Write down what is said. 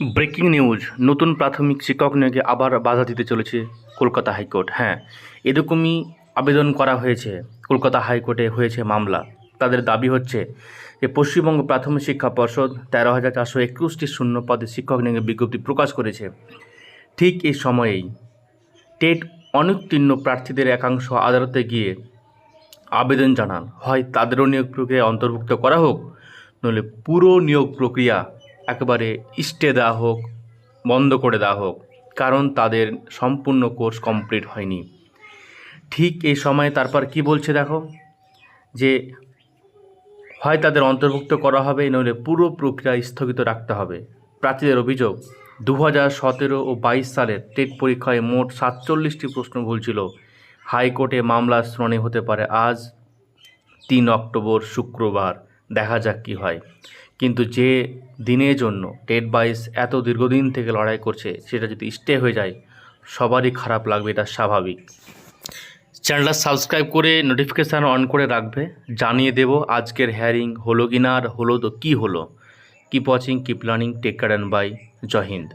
Breaking news. নতুন প্রাথমিক শিক্ষক নিয়োগে আবার বাধা দিতে চলেছে কলকাতা হাইকোর্ট। হ্যাঁ এরকমই আবেদন করা হয়েছে। কলকাতা হাইকোর্টে হয়েছে মামলা। তাদের দাবি হচ্ছে যে পশ্চিমবঙ্গ প্রাথমিক শিক্ষা পর্ষদ তেরো হাজার চারশো একুশটি শূন্য পদে শিক্ষক নিয়োগের বিজ্ঞপ্তি প্রকাশ করেছে। ঠিক এই সময়েই টেট অনুত্তীর্ণ প্রার্থীদের একাংশ আদালতে গিয়ে আবেদন জানান। হয় তাদেরও নিয়োগ প্রক্রিয়া অন্তর্ভুক্ত করা হোক, নইলে পুরো নিয়োগ প্রক্রিয়া একেবারে স্টে দেওয়া হোক, বন্ধ করে দেওয়া হোক, কারণ তাদের সম্পূর্ণ কোর্স কমপ্লিট হয়নি। ঠিক এই সময়ে তারপর কি বলছে দেখো? যে হয় তাদের অন্তর্ভুক্ত করা হবে, নইলে পুরো প্রক্রিয়া স্থগিত রাখতে হবে। প্রার্থীদের অভিযোগ দু হাজার সতেরো ও বাইশ সালের টেট পরীক্ষায় মোট সাতচল্লিশটি প্রশ্ন ভুল ছিল। হাইকোর্টে মামলার শুনানি হতে পারে আজ, তিন অক্টোবর, শুক্রবার। দেখা যাক কী হয়। কিন্তু যে দিনের জন্য টেট বাইস এত দীর্ঘদিন থেকে লড়াই করছে, সেটা যদি স্টে হয়ে যায়, সবারই খারাপ লাগবে, এটা স্বাভাবিক। চ্যানেলটা সাবস্ক্রাইব করে নোটিফিকেশান অন করে রাখবে। জানিয়ে দেব আজকের হ্যারিং হলো কি না আর হলো তো কী হলো। Keep watching keep learning tech card and bye Jai Hind.